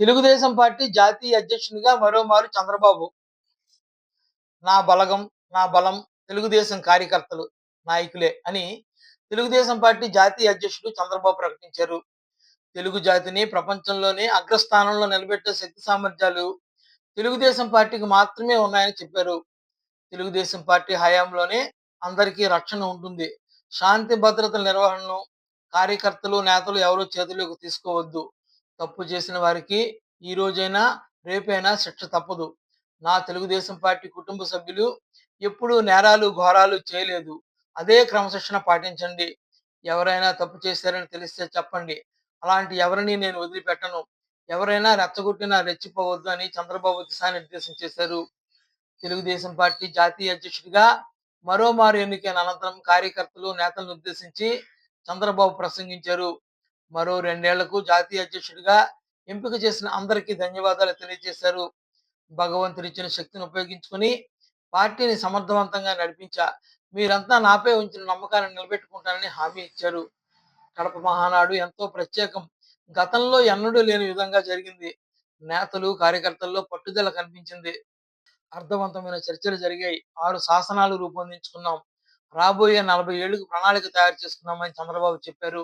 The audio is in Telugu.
తెలుగుదేశం పార్టీ జాతీయ అధ్యక్షునిగా మరోమారు చంద్రబాబు. నా బలగం నా బలం తెలుగుదేశం కార్యకర్తలు నాయకులే అని తెలుగుదేశం పార్టీ జాతీయ అధ్యక్షుడు చంద్రబాబు ప్రకటించారు. తెలుగు జాతిని ప్రపంచంలోనే అగ్రస్థానంలో నిలబెట్టే శక్తి సామర్థ్యాలు తెలుగుదేశం పార్టీకి మాత్రమే ఉన్నాయని చెప్పారు. తెలుగుదేశం పార్టీ హయాంలోనే అందరికీ రక్షణ ఉంటుంది. శాంతి భద్రతల నిర్వహణను కార్యకర్తలు నేతలు ఎవరూ చేతుల్లోకి తీసుకోవద్దు. తప్పు చేసిన వారికి ఈ రోజైనా రేపైనా శిక్ష తప్పదు. నా తెలుగుదేశం పార్టీ కుటుంబ సభ్యులు ఎప్పుడూ నేరాలు ఘోరాలు చేయలేదు. అదే క్రమశిక్షణ పాటించండి. ఎవరైనా తప్పు చేశారని తెలిస్తే చెప్పండి. అలాంటి ఎవరిని నేను వదిలిపెట్టను. ఎవరైనా రెచ్చగొట్టినా రెచ్చిపోవద్దు అని చంద్రబాబు దిశానిర్దేశం చేశారు. తెలుగుదేశం పార్టీ జాతీయ అధ్యక్షుడిగా మరోమారు ఎన్నికైన అనంతరం కార్యకర్తలు నేతలను ఉద్దేశించి చంద్రబాబు ప్రసంగించారు. మరో రెండేళ్ళకు జాతీయ అధ్యక్షుడిగా ఎంపిక చేసిన అందరికీ ధన్యవాదాలు తెలియజేశారు. భగవంతుడిచ్చిన శక్తిని ఉపయోగించుకుని పార్టీని సమర్థవంతంగా నడిపించా మీరంతా నాపై ఉంచిన నమ్మకాన్ని నిలబెట్టుకుంటానని హామీ ఇచ్చారు. కడప మహానాడు ఎంతో ప్రత్యేకం. గతంలో ఎన్నడూ లేని విధంగా జరిగింది. నేతలు కార్యకర్తల్లో పట్టుదల కనిపించింది. అర్థవంతమైన చర్చలు జరిగాయి. ఆరు శాసనాలు రూపొందించుకున్నాం. రాబోయే నలభై ఏళ్ళకు ప్రణాళిక తయారు చేసుకున్నామని చంద్రబాబు చెప్పారు.